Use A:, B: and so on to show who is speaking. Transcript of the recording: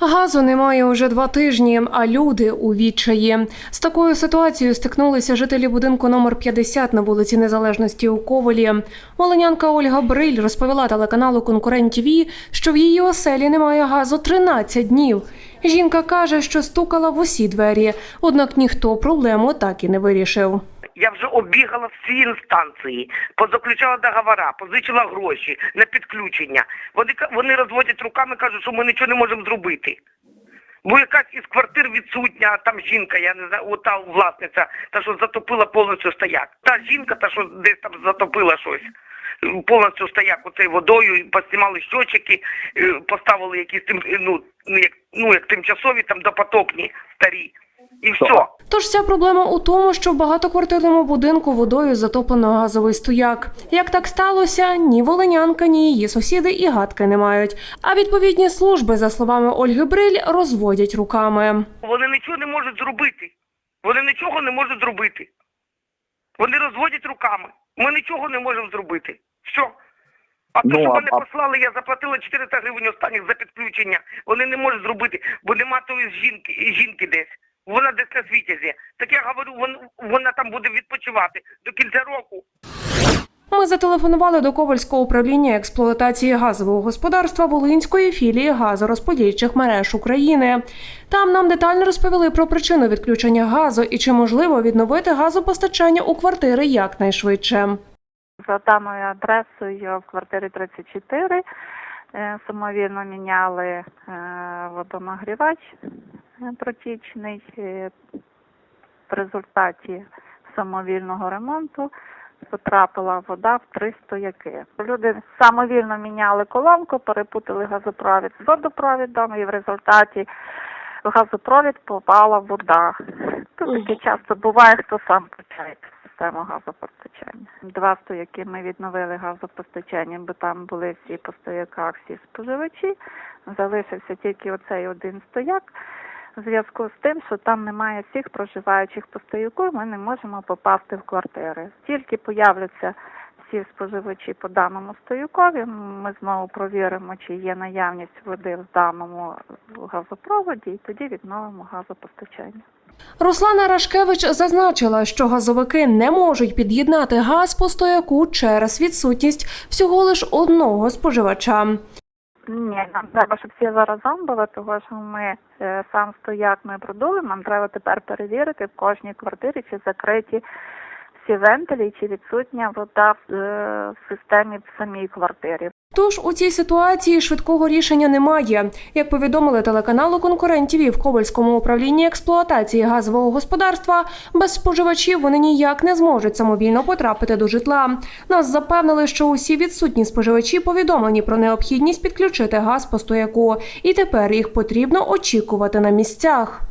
A: Газу немає уже два тижні, а люди у відчаї. З такою ситуацією стикнулися жителі будинку номер 50 на вулиці Незалежності у Ковелі. Волинянка Ольга Бриль розповіла телеканалу Конкурент ТВ, що в її оселі немає газу 13 днів. Жінка каже, що стукала в усі двері, однак ніхто проблему так і не вирішив.
B: Я вже обігала всі інстанції, позаключала договора, позичила гроші на підключення. Вони вони розводять руками, кажуть, що ми нічого не можемо зробити. Бо якась із квартир відсутня, а там жінка, я не знаю, ота власниця, та що затопила повністю стояк. Та жінка, та що десь там затопила щось. Повністю стояк оцею водою, поснімали щочики, е, поставили якісь тим, ну, ну, як, ну, як тимчасові там допотопні старі. І все.
A: Тож ця проблема у тому, що в багатоквартирному будинку водою затоплено газовий стояк. Як так сталося, ні волинянка, ні її сусіди і гадки не мають. А відповідні служби, за словами Ольги Бриль, розводять руками.
B: Вони нічого не можуть зробити. Вони нічого не можуть зробити. Вони розводять руками. Ми нічого не можемо зробити. Що? А те,
C: Ну,
B: що вони
C: а-
B: послали, я заплатила 400 гривень останніх за підключення. Вони не можуть зробити, бо нема тої жінки, жінки десь. Вона десь на світязі. Так я говорю, вон- вона там буде відпочивати до кінця року.
A: Ми зателефонували до Ковальського управління експлуатації газового господарства Волинської філії газорозподільчих мереж України. Там нам детально розповіли про причину відключення газу і чи можливо відновити газопостачання у квартири якнайшвидше.
D: За даною адресою в квартирі 34 е, самовільно міняли е, водонагрівач протічний. Е, В результаті самовільного ремонту потрапила вода в три стояки. Люди самовільно міняли колонку, перепутали газопровід з водопровідом і в результаті в газопровід попала вода. Тут таке часто буває, хто сам включає систему газопостачання. Два стояки ми відновили газопостачання, бо там були всі по стояках, всі споживачі. Залишився тільки оцей один стояк. В зв'язку з тим, що там немає всіх проживаючих по стояку, ми не можемо попасти в квартири. Тільки появляться всі споживачі по даному стоякові, ми знову провіримо, чи є наявність води в даному газопроводі, і тоді відновимо газопостачання.
A: Руслана Рашкевич зазначила, що газовики не можуть під'єднати газ по стояку через відсутність всього лиш одного споживача.
D: Ні, нам треба, щоб всі заразом були, того що ми е, сам стояк ми продули. Нам треба тепер перевірити в кожній квартирі, чи закриті всі вентилі, чи відсутня вода е, в системі в самій квартирі.
A: Тож у цій ситуації швидкого рішення немає. Як повідомили телеканалу конкурентів в Ковальському управлінні експлуатації газового господарства, без споживачів вони ніяк не зможуть самовільно потрапити до житла. Нас запевнили, що усі відсутні споживачі повідомлені про необхідність підключити газ по стояку, і тепер їх потрібно очікувати на місцях.